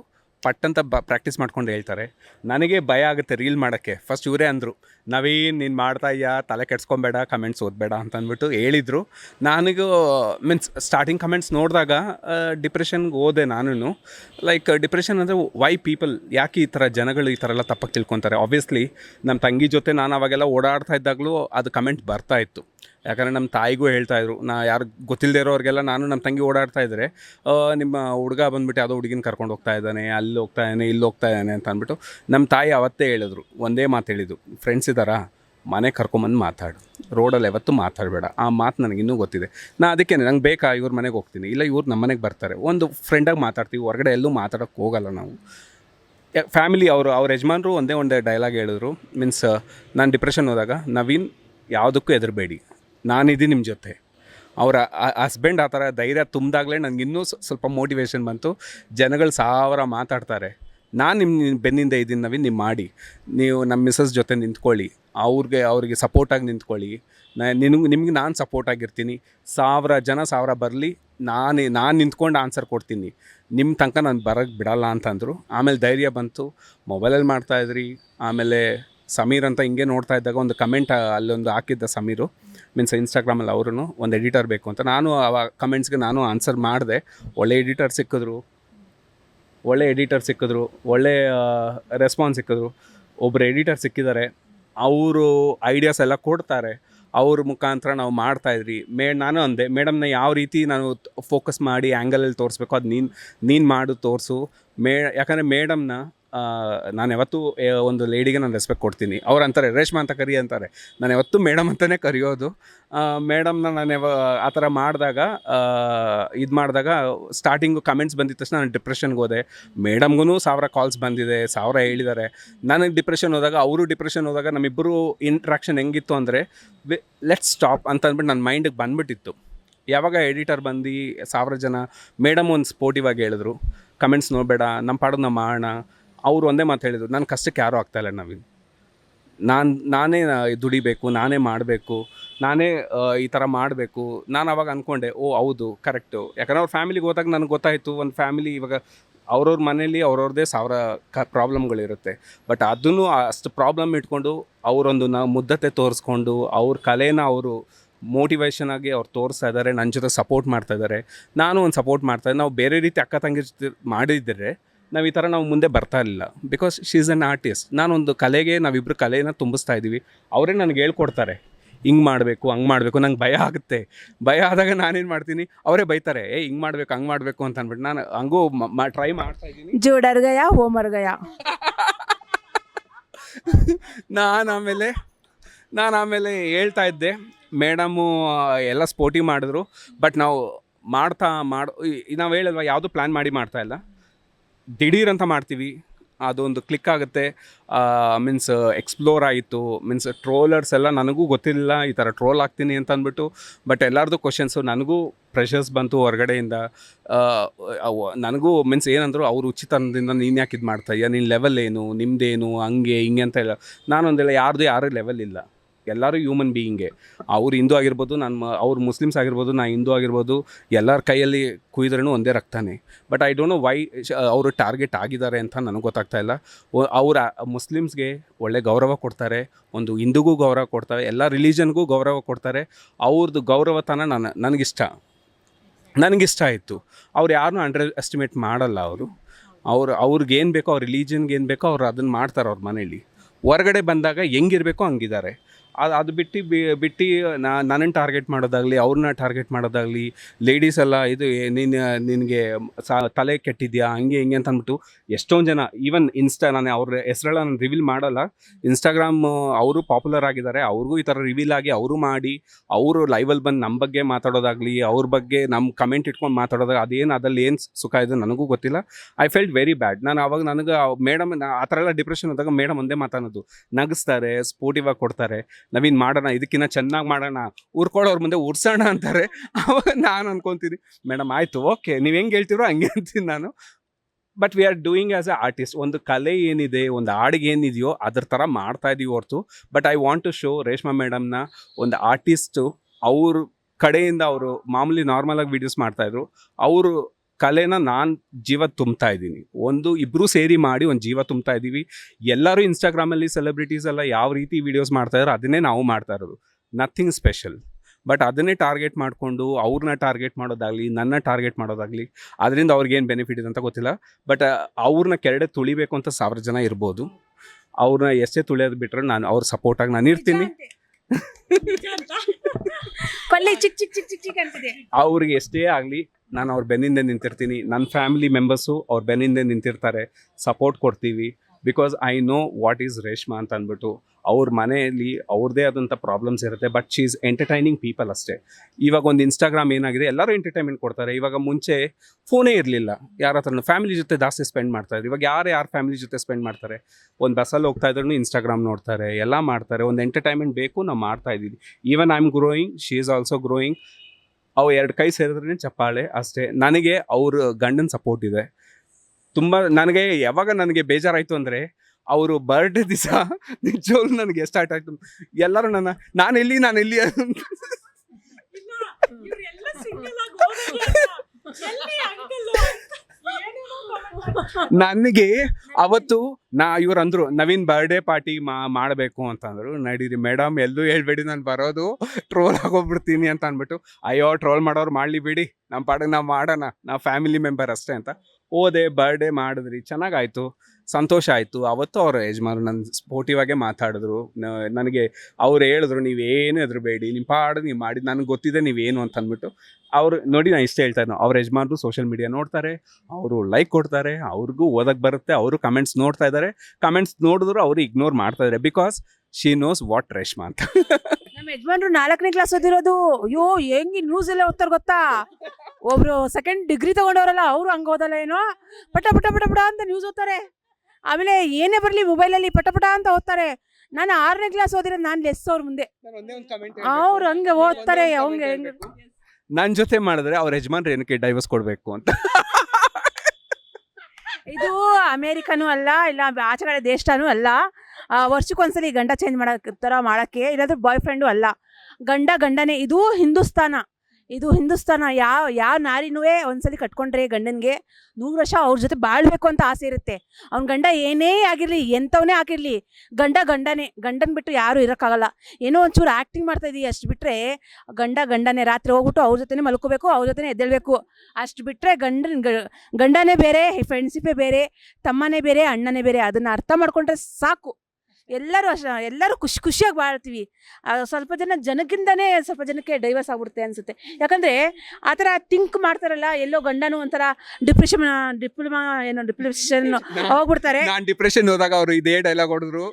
ಪಟ್ಟಂತ ಬ ಪ್ರಾಕ್ಟೀಸ್ ಮಾಡ್ಕೊಂಡು ಹೇಳ್ತಾರೆ. ನನಗೆ ಭಯ ಆಗುತ್ತೆ ರೀಲ್ ಮಾಡೋಕ್ಕೆ. ಫಸ್ಟ್ ಇವರೇ ಅಂದರು, ನವೀನ್ ನೀನು ಮಾಡ್ತಾ ಇಯಾ? ತಲೆ ಕೆಡ್ಸ್ಕೊಬೇಡ ಕಮೆಂಟ್ಸ್ ಓದಬೇಡ ಅಂತ ಅಂದ್ಬಿಟ್ಟು ಹೇಳಿದರು. ನನಗೂ ಮೀನ್ಸ್ ಸ್ಟಾರ್ಟಿಂಗ್ ಕಮೆಂಟ್ಸ್ ನೋಡಿದಾಗ ಡಿಪ್ರೆಷನ್ಗೆ ಹೋದೆ ನಾನು ಲೈಕ್ ಡಿಪ್ರೆಷನ್ ಅಂದರೆ ವೈ ಪೀಪಲ್ ಯಾಕೆ ಈ ಥರ ಜನಗಳು ಈ ಥರ ಎಲ್ಲ ತಪ್ಪಾಗಿ ತಿಳ್ಕೊತಾರೆ? ಆಬ್ವಿಯಸ್ಲಿ ನಮ್ಮ ತಂಗಿ ಜೊತೆ ನಾನು ಅವಾಗೆಲ್ಲ ಓಡಾಡ್ತಾ ಇದ್ದಾಗಲೂ ಅದು ಕಮೆಂಟ್ ಬರ್ತಾ ಇತ್ತು. ಯಾಕಂದರೆ ನಮ್ಮ ತಾಯಿಗೂ ಹೇಳ್ತಾ ಇದ್ರು, ನಾ ಯಾರು ಗೊತ್ತಿಲ್ಲದೆ ಇರೋರಿಗೆಲ್ಲ ನಾನು ನಮ್ಮ ತಂಗಿ ಓಡಾಡ್ತಾ ಇದ್ದರೆ ನಿಮ್ಮ ಹುಡುಗ ಬಂದುಬಿಟ್ಟು ಯಾವುದೋ ಹುಡುಗಿನ ಕರ್ಕೊಂಡು ಹೋಗ್ತಾ ಇದ್ದಾನೆ ಅಲ್ಲಿ ಹೋಗ್ತಾ ಇದ್ದಾನೆ ಇಲ್ಲಿ ಹೋಗ್ತಾ ಇದ್ದಾನೆ ಅಂತ ಅಂದ್ಬಿಟ್ಟು ನಮ್ಮ ತಾಯಿ ಅವತ್ತೇ ಹೇಳಿದ್ರು, ಒಂದೇ ಮಾತು ಹೇಳಿದ್ರು ಫ್ರೆಂಡ್ಸ್ ಇದ್ದಾರಾ ಮನೆ ಕರ್ಕೊಂಬಂದು ಮಾತಾಡು. ರೋಡಲ್ಲಿ ಯಾವತ್ತೂ ಮಾತಾಡಬೇಡ. ಆ ಮಾತು ನನಗೆ ಇನ್ನೂ ಗೊತ್ತಿದೆ. ನಾ ಅದಕ್ಕೆ ನಂಗೆ ಬೇಕಾ ಇವ್ರ ಮನೆಗೆ ಹೋಗ್ತೀನಿ? ಇಲ್ಲ ಇವ್ರು ನಮ್ಮ ಮನೆಗೆ ಬರ್ತಾರೆ. ಒಂದು ಫ್ರೆಂಡಾಗಿ ಮಾತಾಡ್ತೀವಿ, ಹೊರಗಡೆ ಎಲ್ಲೂ ಮಾತಾಡೋಕ್ಕೆ ಹೋಗಲ್ಲ ನಾವು. ಫ್ಯಾಮಿಲಿ ಅವರು, ಅವ್ರ ಯಜಮಾನರು ಒಂದೇ ಒಂದೇ ಡೈಲಾಗ್ ಹೇಳಿದ್ರು. ಮೀನ್ಸ್ ನಾನು ಡಿಪ್ರೆಷನ್ ಹೋದಾಗ, ನವೀನ್, ಯಾವುದಕ್ಕೂ ಹೆದರಬೇಡಿ. ನಾನಿದ್ದೀನಿ ನಿಮ್ಮ ಜೊತೆ. ಅವರ ಹಸ್ಬೆಂಡ್ ಆ ಥರ ಧೈರ್ಯ ತುಂಬಿದಾಗಲೇ ನನಗೆ ಇನ್ನೂ ಸ್ವ- ಸ್ವಲ್ಪ ಮೋಟಿವೇಶನ್ ಬಂತು. ಜನಗಳು ಸಾವಿರ ಮಾತಾಡ್ತಾರೆ. ನಾನು ನಿಮ್ಮ ಬೆನ್ನಿಂದ ಇದ್ದೀನಿ ನವೀನ್, ನೀವು ಮಾಡಿ. ನೀವು ನಮ್ಮ ಮಿಸ್ಸಸ್ ಜೊತೆ ನಿಂತ್ಕೊಳ್ಳಿ. ಅವ್ರಿಗೆ ಅವ್ರಿಗೆ ಸಪೋರ್ಟಾಗಿ ನಿಂತ್ಕೊಳ್ಳಿ. ನಾ, ನಿನಗೆ, ನಿಮ್ಗೆ ನಾನು ಸಪೋರ್ಟ್ ಆಗಿರ್ತೀನಿ. ಸಾವಿರ ಜನ ಸಾವಿರ ಬರಲಿ, ನಾನು ನಾನು ನಿಂತ್ಕೊಂಡು ಆನ್ಸರ್ ಕೊಡ್ತೀನಿ. ನಿಮ್ಮ ತನಕ ನಾನು ಬರೋಕ್ಕೆ ಬಿಡಲ್ಲ ಅಂತಂದರು. ಆಮೇಲೆ ಧೈರ್ಯ ಬಂತು. ಮೊಬೈಲಲ್ಲಿ ಮಾಡ್ತಾಯಿದ್ರಿ ಆಮೇಲೆ ಸಮೀರ್ ಅಂತ ಹಿಂಗೆ ನೋಡ್ತಾ ಇದ್ದಾಗ ಒಂದು ಕಮೆಂಟ್ ಅಲ್ಲೊಂದು ಹಾಕಿದ್ದ ಸಮೀರು. ಮೀನ್ಸ್ ಇನ್ಸ್ಟಾಗ್ರಾಮಲ್ಲಿ ಅವರು ಒಂದು ಎಡಿಟರ್ ಬೇಕು ಅಂತ. ನಾನು ಆ ಕಮೆಂಟ್ಸ್ಗೆ ನಾನು ಆನ್ಸರ್ ಮಾಡಿದೆ. ಒಳ್ಳೆ ಎಡಿಟರ್ ಸಿಕ್ಕಿದ್ರು. ಒಳ್ಳೆ ಎಡಿಟರ್ ಸಿಕ್ಕಿದ್ರು. ಒಳ್ಳೆ ರೆಸ್ಪಾನ್ಸ್ ಸಿಕ್ಕಿದ್ರು. ಒಬ್ಬರು ಎಡಿಟರ್ ಸಿಕ್ಕಿದ್ದಾರೆ. ಅವರು ಐಡಿಯಾಸ್ ಎಲ್ಲ ಕೊಡ್ತಾರೆ. ಅವ್ರ ಮುಖಾಂತರ ನಾವು ಮಾಡ್ತಾಯಿದ್ರಿ ಮೇ, ನಾನು ಅಂದೆ ಮೇಡಮ್ನ ಯಾವ ರೀತಿ ನಾನು ಫೋಕಸ್ ಮಾಡಿ ಆ್ಯಂಗಲಲ್ಲಿ ತೋರಿಸ್ಬೇಕು ಅದು ನೀನು ನೀನು ಮಾಡು, ತೋರಿಸು. ಮೇ, ಯಾಕಂದರೆ ಮೇಡಮ್ನ ನಾನು ಯಾವತ್ತೂ ಒಂದು ಲೇಡಿಗೆ ನಾನು ರೆಸ್ಪೆಕ್ಟ್ ಕೊಡ್ತೀನಿ. ಅವ್ರು ಅಂತಾರೆ, ರೇಷ್ಮಾ ಅಂತ ಕರಿ ಅಂತಾರೆ. ನಾನು ಯಾವತ್ತೂ ಮೇಡಮ್ ಅಂತಲೇ ಕರೆಯೋದು. ಮೇಡಮ್ನ ನಾನು ಯಾವ, ಆ ಥರ ಮಾಡಿದಾಗ ಇದು ಮಾಡಿದಾಗ ಸ್ಟಾರ್ಟಿಂಗು ಕಮೆಂಟ್ಸ್ ಬಂದಿದ ತಕ್ಷಣ ನಾನು ಡಿಪ್ರೆಷನ್ಗೆ ಹೋದೆ. ಮೇಡಮ್ಗೂ ಸಾವಿರ ಕಾಲ್ಸ್ ಬಂದಿದೆ, ಸಾವಿರ ಹೇಳಿದ್ದಾರೆ ನನಗೆ ಡಿಪ್ರೆಷನ್ ಹೋದಾಗ, ಅವರು ಡಿಪ್ರೆಷನ್ ಹೋದಾಗ ನಮ್ಮಿಬ್ಬರು ಇಂಟ್ರಾಕ್ಷನ್ ಹೆಂಗಿತ್ತು ಅಂದರೆ ಲೆಟ್ಸ್ ಸ್ಟಾಪ್ ಅಂತ ಅಂದ್ಬಿಟ್ಟು ನನ್ನ ಮೈಂಡಿಗೆ ಬಂದ್ಬಿಟ್ಟಿತ್ತು. ಯಾವಾಗ ಎಡಿಟರ್ ಬಂದು, ಸಾವಿರ ಜನ ಮೇಡಮ್ ಒಂದು ಸ್ಪೋರ್ಟಿವ್ ಆಗಿ ಹೇಳಿದ್ರು. ಕಮೆಂಟ್ಸ್ ನೋಡಬೇಡ ನಮ್ಮ ಪಾಡೋದು ನಾವು ಮಾಡೋಣ ಅವರು ಒಂದೇ ಮಾತು ಹೇಳಿದರು ನನ್ನ ಕಷ್ಟಕ್ಕೆ ಯಾರೂ ಆಗ್ತಾಯಿಲ್ಲ ನವೀನ್. ನಾನು, ನಾನೇ ದುಡಿಬೇಕು, ನಾನೇ ಮಾಡಬೇಕು, ನಾನೇ ಈ ಥರ ಮಾಡಬೇಕು. ನಾನು ಅವಾಗ ಅಂದ್ಕೊಂಡೆ ಓ, ಹೌದು ಕರೆಕ್ಟು ಯಾಕಂದ್ರೆ ಅವ್ರ ಫ್ಯಾಮಿಲಿಗೆ ಹೋದಾಗ ನನಗೆ ಗೊತ್ತಾಯಿತು, ಒಂದು ಫ್ಯಾಮಿಲಿ ಇವಾಗ ಅವ್ರವ್ರ ಮನೇಲಿ ಅವ್ರವ್ರದ್ದೇ ಸಾವಿರ ಕ ಪ್ರಾಬ್ಲಮ್ಗಳಿರುತ್ತೆ ಬಟ್ ಅದನ್ನು ಅಷ್ಟು ಪ್ರಾಬ್ಲಮ್ ಇಟ್ಕೊಂಡು ಅವರೊಂದು ನಾ ಮುದ್ದತೆ ತೋರಿಸ್ಕೊಂಡು, ಅವ್ರ ಕಲೆನ ಅವರು ಮೋಟಿವೇಶನ್ ಆಗಿ ಅವ್ರು ತೋರಿಸ್ತಾ ಇದ್ದಾರೆ ನನ್ನ ಜೊತೆ ಸಪೋರ್ಟ್ ಮಾಡ್ತಾ ಇದ್ದಾರೆ ನಾನು ಒಂದು ಸಪೋರ್ಟ್ ಮಾಡ್ತಾ ನಾವು ಬೇರೆ ರೀತಿ ಅಕ್ಕ ತಂಗಿ ಜೊತೆ ಮಾಡಿದ್ದರೆ ನಾವು ಈ ಥರ ನಾವು ಮುಂದೆ ಬರ್ತಾ ಇರಲಿಲ್ಲ. Because she is an artist ನಾನೊಂದು ಕಲೆಗೆ ನಾವಿಬ್ಬರು ಕಲೆಯನ್ನು ತುಂಬಿಸ್ತಾ ಇದ್ದೀವಿ ಅವರೇ ನನಗೆ ಹೇಳ್ಕೊಡ್ತಾರೆ. ಹಿಂಗೆ ಮಾಡಬೇಕು ಹಂಗೆ ಮಾಡಬೇಕು. ನಂಗೆ ಭಯ ಆಗುತ್ತೆ. ಭಯ ಆದಾಗ ನಾನೇನು ಮಾಡ್ತೀನಿ? ಅವರೇ ಬೈತಾರೆ. ಏ ಹಿಂಗೆ ಮಾಡಬೇಕು ಹಂಗೆ ಮಾಡಬೇಕು ಅಂತ ಅಂದ್ಬಿಟ್ಟು ನಾನು ಹಂಗೂ ಟ್ರೈ ಮಾಡ್ತಾ ಇದ್ದೀನಿ ಜೋಡರ್ ಗಯ ಹೋಮರ್ ಗಯ ನಾನು ಆಮೇಲೆ ನಾನು ಆಮೇಲೆ ಹೇಳ್ತಾ ಇದ್ದೆ. ಮೇಡಮು ಎಲ್ಲ ಸ್ಪೋರ್ಟಿ ಮಾಡಿದ್ರು. ಬಟ್ ನಾವು ಮಾಡ್ತಾ ಮಾಡಿ ನಾವು ಹೇಳಲ್ವ ಯಾವುದು ಪ್ಲ್ಯಾನ್ ಮಾಡಿ ಮಾಡ್ತಾ ಇಲ್ಲ? ದಿಢೀರ್ ಅಂತ ಮಾಡ್ತೀವಿ. ಅದೊಂದು ಕ್ಲಿಕ್ ಆಗುತ್ತೆ. ಮೀನ್ಸ್ ಎಕ್ಸ್ಪ್ಲೋರ್ ಆಯಿತು. ಮೀನ್ಸ್ ಟ್ರೋಲರ್ಸ್ ಎಲ್ಲ ನನಗೂ ಗೊತ್ತಿಲ್ಲ. ಈ ಥರ ಟ್ರೋಲ್ ಆಗ್ತೀನಿ ಅಂತ ಅಂದ್ಬಿಟ್ಟು ಬಟ್ ಎಲ್ಲರದು ಕ್ವಶನ್ಸು ನನಗೂ ಪ್ರೆಷರ್ಸ್ ಬಂತು ಹೊರಗಡೆಯಿಂದ. ನನಗೂ ಮೀನ್ಸ್ ಏನಂದ್ರು ಅವ್ರು ಉಚಿತನದಿಂದ ನೀನು ಯಾಕೆ ಇದು ಮಾಡ್ತಾ ಇದೆಯಾ? ನಿನ್ನ ಲೆವೆಲ್ ಏನು? ನಿಮ್ಮದೇನು ಹಂಗೆ, ಹಿಂಗೆ ಅಂತ ಹೇಳ ನಾನೊಂದೆಲ್ಲ ಯಾರ್ದು ಯಾರು ಲೆವೆಲ್ ಇಲ್ಲ. ಎಲ್ಲರೂ ಹ್ಯೂಮನ್ ಬೀಯಿಂಗೆ ಅವ್ರು ಹಿಂದೂ ಆಗಿರ್ಬೋದು, ನಾನು ಅವ್ರು ಮುಸ್ಲಿಮ್ಸ್ ಆಗಿರ್ಬೋದು ನಾನು ಹಿಂದೂ ಆಗಿರ್ಬೋದು, ಎಲ್ಲರ ಕೈಯಲ್ಲಿ ಕುಯ್ದ್ರೂ ಒಂದೇ ರಕ್ತಾನೆ. But I don't know why ಅವರು ಟಾರ್ಗೆಟ್ ಆಗಿದ್ದಾರೆ ಅಂತ ನನಗೆ ಗೊತ್ತಾಗ್ತಾ ಇಲ್ಲ. ಅವರು ಮುಸ್ಲಿಮ್ಸ್ಗೆ ಒಳ್ಳೆ ಗೌರವ ಕೊಡ್ತಾರೆ, ಒಂದು ಹಿಂದೂಗೂ ಗೌರವ ಕೊಡ್ತಾರೆ, ಎಲ್ಲ ರಿಲಿಜನ್ಗೂ ಗೌರವ ಕೊಡ್ತಾರೆ. ಅವ್ರದ್ದು ಗೌರವತನ ನನ್ನ ನನಗಿಷ್ಟ. ನನಗಿಷ್ಟ ಆಯಿತು ಅವ್ರು ಯಾರನ್ನೂ ಅಂಡರ್ ಎಸ್ಟಿಮೇಟ್ ಮಾಡಲ್ಲ ಅವರು. ಅವ್ರು, ಅವ್ರಿಗೆ ಏನು ಬೇಕೋ, ಅವ್ರ ರಿಲೀಜನ್ಗೆ ಏನು ಬೇಕೋ, ಅವ್ರು ಅದನ್ನು ಮಾಡ್ತಾರೆ ಅವ್ರ ಮನೇಲಿ. ಹೊರಗಡೆ ಬಂದಾಗ ಹೆಂಗಿರಬೇಕೋ ಹಂಗಿದ್ದಾರೆ. ಅದು ಅದು ಬಿಟ್ಟು ಬಿ- ಬಿಟ್ಟು ನಾ ನನ್ನನ್ನು ಟಾರ್ಗೆಟ್ ಮಾಡೋದಾಗಲಿ ಅವ್ರನ್ನ ಟಾರ್ಗೆಟ್ ಮಾಡೋದಾಗಲಿ ಲೇಡೀಸ್ ಎಲ್ಲ ಇದು ನೀನು ನಿನಗೆ ಸಾ, ತಲೆ ಕೆಟ್ಟಿದ್ಯಾ, ಹಂಗೆ ಹಿಂಗೆ ಅಂತ ಅಂದ್ಬಿಟ್ಟು ಎಷ್ಟೊಂದು ಜನ ಈವನ್ ಇನ್ಸ್ಟಾ ನಾನು ಅವ್ರ ಹೆಸ್ರೆಲ್ಲ ನಾನು ರಿವೀಲ್ ಮಾಡಲ್ಲ. ಇನ್ಸ್ಟಾಗ್ರಾಮ್ ಅವರು ಪಾಪ್ಯುಲರ್ ಆಗಿದ್ದಾರೆ, ಅವ್ರಿಗೂ ಈ ಥರ ರಿವೀಲ್ ಆಗಿ ಅವರು ಮಾಡಿ, ಅವರು ಲೈವಲ್ಲಿ ಬಂದು ನಮ್ಮ ಬಗ್ಗೆ ಮಾತಾಡೋದಾಗಲಿ, ಅವ್ರ ಬಗ್ಗೆ ನಮ್ಮ ಕಮೆಂಟ್ ಇಟ್ಕೊಂಡು ಮಾತಾಡೋದಾಗ ಅದೇನು, ಅದರಲ್ಲಿ ಏನು ಸುಖ ಇದೆ ನನಗೂ ಗೊತ್ತಿಲ್ಲ. ಐ ಫೆಲ್ಟ್ ವೆರಿ ಬ್ಯಾಡ್ ನಾನು ಅವಾಗ ನನಗೆ, ಮೇಡಮ್ ಆ ಥರ ಎಲ್ಲ ಡಿಪ್ರೆಷನ್ ಹೋದಾಗ ಮೇಡಮ್ ಒಂದೇ ಮಾತಾಡೋದು. ನಗಿಸ್ತಾರೆ ಸ್ಪೋರ್ಟಿವ್ ಆಗಿ ಕೊಡ್ತಾರೆ. ನವೀನ್ ಮಾಡೋಣ ಇದಕ್ಕಿಂತ ಚೆನ್ನಾಗಿ ಮಾಡೋಣ ಉರ್ಕೊಳ್ಳೋರ್ ಮುಂದೆ ಉರ್ಸೋಣ ಅಂತಾರೆ. ಅವಾಗ ನಾನು ಅನ್ಕೊತೀನಿ, ಮೇಡಮ್, ಆಯಿತು, ಓಕೆ, ನೀವು ಹೆಂಗೆ ಹೇಳ್ತೀರೋ ಹಂಗೆ ಅಂತೀನಿ ನಾನು. But we are doing as a artist ಒಂದು ಕಲೆ ಏನಿದೆ, ಒಂದು ಹಾಡಿಗೆ ಏನಿದೆಯೋ, ಅದ್ರ ಥರ ಮಾಡ್ತಾ ಇದೀವಿ ಹೊರತು. But I want to show Reshma ಮೇಡಮ್ನ ಒಂದು ಆರ್ಟಿಸ್ಟು ಅವ್ರ ಕಡೆಯಿಂದ ಅವರು ಮಾಮೂಲಿ ನಾರ್ಮಲಾಗಿ ವೀಡಿಯೋಸ್ ಮಾಡ್ತಾಯಿದ್ರು ಅವರು ಕಲೆನ ನಾನು ಜೀವ ತುಂಬ್ತಾ ಇದ್ದೀನಿ. ಒಂದು ಇಬ್ಬರು ಸೇರಿ ಮಾಡಿ ಒಂದು ಜೀವ ತುಂಬ್ತಾ ಇದ್ದೀವಿ. ಎಲ್ಲರೂ ಇನ್ಸ್ಟಾಗ್ರಾಮಲ್ಲಿ ಸೆಲೆಬ್ರಿಟೀಸ್ ಎಲ್ಲ ಯಾವ ರೀತಿ ವೀಡಿಯೋಸ್ ಮಾಡ್ತಾ ಇದ್ರು ಅದನ್ನೇ ನಾವು ಮಾಡ್ತಾ ಇರೋದು. ನಥಿಂಗ್ ಸ್ಪೆಷಲ್ ಬಟ್ ಅದನ್ನೇ ಟಾರ್ಗೆಟ್ ಮಾಡಿಕೊಂಡು ಅವ್ರನ್ನ ಟಾರ್ಗೆಟ್ ಮಾಡೋದಾಗಲಿ ನನ್ನ ಟಾರ್ಗೆಟ್ ಮಾಡೋದಾಗಲಿ ಅದರಿಂದ ಅವ್ರಿಗೇನು ಬೆನಿಫಿಟ್ ಇದೆ ಅಂತ ಗೊತ್ತಿಲ್ಲ. ಬಟ್ ಅವ್ರನ್ನ ಕೆರಡೆ ತುಳಿಬೇಕು ಅಂತ ಸಾವಿರ ಜನ ಇರ್ಬೋದು. ಅವ್ರನ್ನ ಎಷ್ಟೇ ತುಳಿಯೋದು ಬಿಟ್ಟರೆ ನಾನು ಅವ್ರ ಸಪೋರ್ಟಾಗಿ ನಾನು ಇರ್ತೀನಿ. ಅಲ್ಲಿ ಚಿಕ್ಕ ಚಿಕ್ಕ ಚಿಕ್ಕ ಚಿಕ್ಕ ಚಿಕ್ಕ ಅಂತಿದೆ. ಅವ್ರಿಗೆ ಎಷ್ಟೇ ಆಗಲಿ ನಾನು ಅವ್ರ ಬೆನ್ನಿಂದ ನಿಂತಿರ್ತೀನಿ. ನನ್ನ ಫ್ಯಾಮಿಲಿ ಮೆಂಬರ್ಸು ಅವ್ರ ಬೆನ್ನಿಂದ ನಿಂತಿರ್ತಾರೆ. ಸಪೋರ್ಟ್ ಕೊಡ್ತೀವಿ. Because I know what is Reshma ಅಂತ ಅಂದ್ಬಿಟ್ಟು ಅವ್ರ ಮನೆಯಲ್ಲಿ ಅವ್ರದ್ದೇ ಆದಂಥ ಪ್ರಾಬ್ಲಮ್ಸ್ ಇರುತ್ತೆ. But she is entertaining people ಅಷ್ಟೇ. ಇವಾಗ ಒಂದು ಇನ್ಸ್ಟಾಗ್ರಾಮ್ ಏನಾಗಿದೆ, ಎಲ್ಲರೂ ಎಂಟರ್ಟೈನ್ಮೆಂಟ್ ಕೊಡ್ತಾರೆ. ಇವಾಗ ಮುಂಚೆ ಫೋನೇ ಇರಲಿಲ್ಲ. ಯಾರ ಹತ್ರನೂ ಫ್ಯಾಮಿಲಿ ಜೊತೆ ಜಾಸ್ತಿ ಸ್ಪೆಂಡ್ ಮಾಡ್ತಾರೆ ಇವಾಗ ಯಾರು ಯಾರು ಫ್ಯಾಮಿಲಿ ಜೊತೆ ಸ್ಪೆಂಡ್ ಮಾಡ್ತಾರೆ? ಒಂದು ಬಸ್ಸಲ್ಲಿ ಹೋಗ್ತಾ ಇದ್ರು ಇನ್ಸ್ಟಾಗ್ರಾಮ್ ನೋಡ್ತಾರೆ. ಎಲ್ಲ ಮಾಡ್ತಾರೆ. ಒಂದು ಎಂಟರ್ಟೈನ್ಮೆಂಟ್ ಬೇಕು ನಾವು ಮಾಡ್ತಾ ಇದ್ದೀವಿ. Even I am growing she is also growing ಅವು ಎರಡು ಕೈ ಸೇರಿದ್ರೆ ಚಪ್ಪಾಳೆ ಅಷ್ಟೇ. ನನಗೆ ಅವ್ರ ಗಂಡನ ಸಪೋರ್ಟ್ ಇದೆ. ತುಂಬ ನನಗೆ ಯಾವಾಗ ನನಗೆ ಬೇಜಾರಾಯಿತು ಅಂದರೆ ಅವರು ಬರ್ಡೇ ದಿವಸ ನಿಜವಾಗ್ಲೂ ನನಗೆ ಸ್ಟಾರ್ಟ್ ಆಯಿತು. ಎಲ್ಲರೂ ನನ್ನ, ನಾನು ಎಲ್ಲಿ ನಾನು ಎಲ್ಲಿ? ಅಂತ. ನನಗೆ ಅವತ್ತು ನಾ ಇವ್ರು ಅಂದ್ರು, ನವೀನ್ ಬರ್ಡೇ ಪಾರ್ಟಿ ಮಾ, ಮಾಡಬೇಕು ಅಂತಂದ್ರು. ನಡೀರಿ ಮೇಡಮ್ ಎಲ್ಲೂ ಹೇಳ್ಬೇಡಿ, ನಾನು ಬರೋದು ಟ್ರೋಲ್ ಆಗೋಗ್ಬಿಡ್ತೀನಿ ಅಂತ ಅಂದ್ಬಿಟ್ಟು, ಅಯ್ಯೋ ಟ್ರೋಲ್ ಮಾಡೋರು ಮಾಡಲಿ ಬಿಡಿ ನಮ್ಮ ಪಾಡಿಗೆ ನಾವು ಮಾಡೋಣ, ನಾವು ಫ್ಯಾಮಿಲಿ ಮೆಂಬರ್ ಅಷ್ಟೇ ಅಂತ. ಹೋದೆ ಬರ್ಡೇ ಮಾಡಿದ್ರಿ ಚೆನ್ನಾಗಾಯ್ತು ಸಂತೋಷ ಆಯಿತು. ಅವತ್ತು ಅವರ ಯಜಮಾನ ನನ್ನ ಸ್ಪೋರ್ಟಿವ್ ಆಗೇ ಮಾತಾಡಿದ್ರು ನನಗೆ ಅವ್ರು ಹೇಳಿದ್ರು ನೀವೇನು ಹೆದರಬೇಡಿ ನಿಮ್ಮ ಪಾಡು ನೀವು ಮಾಡಿದ್ದು ನನಗೆ ಗೊತ್ತಿದೆ ನೀವೇನು ಅಂತ ಅಂದ್ಬಿಟ್ಟು ಅವರು ನೋಡಿ ನಾನು ಇಷ್ಟ ಹೇಳ್ತಾ ಇದ್ದೀನಿ ಅವ್ರ ಯಜಮಾನರು ಸೋಷಿಯಲ್ ಮೀಡಿಯಾ ನೋಡ್ತಾರೆ, ಅವರು ಲೈಕ್ ಕೊಡ್ತಾರೆ, ಅವ್ರಿಗೂ ಓದಕ್ಕೆ ಬರುತ್ತೆ, ಅವರು ಕಮೆಂಟ್ಸ್ ನೋಡ್ತಾ ಇದ್ದಾರೆ ಕಮೆಂಟ್ಸ್ ನೋಡಿದ್ರು ಅವರು ಇಗ್ನೋರ್ ಮಾಡ್ತಾ ಇದ್ದಾರೆ because she knows what Reshma ಅಂತ. ನಮ್ಮ ಯಜಮಾನ್ರು ನಾಲ್ಕನೇ ಕ್ಲಾಸ್ ಓದಿರೋದು, ಅಯ್ಯೋ, ಹೆಂಗೆ ನ್ಯೂಸ್ ಎಲ್ಲ ಓದ್ತಾರೆ ಗೊತ್ತಾ? ಒಬ್ರು ಸೆಕೆಂಡ್ ಡಿಗ್ರಿ ತಗೊಂಡವರಲ್ಲ, ಅವರು ಹಂಗೆ ಓದಲ್ಲ ಏನೋ? ಪಟ ಪಟ ಪಟ ಪಟ ಅಂತ ನ್ಯೂಸ್ ಓದ್ತಾರೆ. ಆಮೇಲೆ ಏನೇ ಬರಲಿ ಮೊಬೈಲಲ್ಲಿ ಪಟ ಪಟ ಅಂತ ಓದ್ತಾರೆ. ನಾನು ಆರನೇ ಕ್ಲಾಸ್ ಓದಿರೋದು ನಾನು ಲೆಸ್ ಅವ್ರ ಮುಂದೆ. ಅವ್ರು ಹಂಗೆ ಓದ್ತಾರೆ ಅವಂಗೆ ಹೆಂಗೆ ನನ್ನ ಜೊತೆ ಮಾಡಿದ್ರೆ ಅವ್ರ ಯಜಮಾನ್ರು ಏನಕ್ಕೆ ಡೈವರ್ಸ್ ಕೊಡಬೇಕು ಅಂತ. ಇದು ಅಮೇರಿಕನೂ ಅಲ್ಲ ಇಲ್ಲ ಆಚೆ ಕಡೆ ದೇಶನೂ ಅಲ್ಲ. ವರ್ಷಕ್ಕೊಂದ್ಸಲಿ ಗಂಡ ಚೇಂಜ್ ಮಾಡೋ ಥರ ಮಾಡೋಕ್ಕೆ ಇಲ್ಲಾಂದ್ರೆ ಬಾಯ್ ಫ್ರೆಂಡು ಅಲ್ಲ. ಗಂಡ ಗಂಡನೇ ಇದು ಹಿಂದೂಸ್ತಾನ. ಇದು ಹಿಂದೂಸ್ತಾನ, ಯಾವ ಯಾವ ನಾರಿನೂ ಒಂದ್ಸಲಿ ಕಟ್ಕೊಂಡ್ರೆ ಗಂಡನಿಗೆ ನೂರು ವರ್ಷ ಅವ್ರ ಜೊತೆ ಬಾಳ್ಬೇಕು ಅಂತ ಆಸೆ ಇರುತ್ತೆ. ಅವ್ನ ಗಂಡ ಏನೇ ಆಗಿರಲಿ ಎಂಥವನ್ನೇ ಆಗಿರಲಿ, ಗಂಡ ಗಂಡನೇ, ಗಂಡನ ಬಿಟ್ಟು ಯಾರೂ ಇರೋಕ್ಕಾಗಲ್ಲ. ಏನೋ ಒಂಚೂರು ಆ್ಯಕ್ಟಿಂಗ್ ಮಾಡ್ತಾ ಇದೀವಿ ಅಷ್ಟು ಬಿಟ್ಟರೆ ಗಂಡ ಗಂಡನೇ, ರಾತ್ರಿ ಹೋಗ್ಬಿಟ್ಟು ಅವ್ರ ಜೊತೆನೇ ಮಲ್ಕೋಬೇಕು, ಅವ್ರ ಜೊತೆನೇ ಎದ್ದೇಳಬೇಕು. ಅಷ್ಟು ಬಿಟ್ಟರೆ ಗಂಡನ ಗಂಡನೇ ಬೇರೆ ಫ್ರೆಂಡ್ಶಿಪ್ಪೇ ಬೇರೆ, ತಮ್ಮನೇ ಬೇರೆ, ಅಣ್ಣನೇ ಬೇರೆ, ಅದನ್ನು ಅರ್ಥ ಮಾಡ್ಕೊಂಡ್ರೆ ಸಾಕು. ಎಲ್ಲರೂ ಅಷ್ಟ ಎಲ್ಲರೂ ಖುಷಿ ಖುಷಿಯಾಗಿ ಬಾಳ್ತೀವಿ. ಸ್ವಲ್ಪ ಜನ ಜನಕ್ಕಿಂತನೇ ಸ್ವಲ್ಪ ಜನಕ್ಕೆ ಡೈವರ್ಸ್ ಆಗ್ಬಿಡುತ್ತೆ ಅನಿಸುತ್ತೆ. ಯಾಕಂದರೆ ಆ ಥರ ಥಿಂಕ್ ಮಾಡ್ತಾರಲ್ಲ ಎಲ್ಲೋ ಗಂಡನೂ ಒಂಥರ ಡಿಪ್ರೆಷನ್ ಡಿಪ್ಲೊಮಾ ಏನೋ ಡಿಪ್ರೆಷನ್ ಹೋಗ್ಬಿಡ್ತಾರೆ. ನಾನು ಡಿಪ್ರೆಷನ್ ಹೋದಾಗ ಅವರು ಇದೇ ಡೈಲಾಗ್ ಹೊಡೆದ್ರು.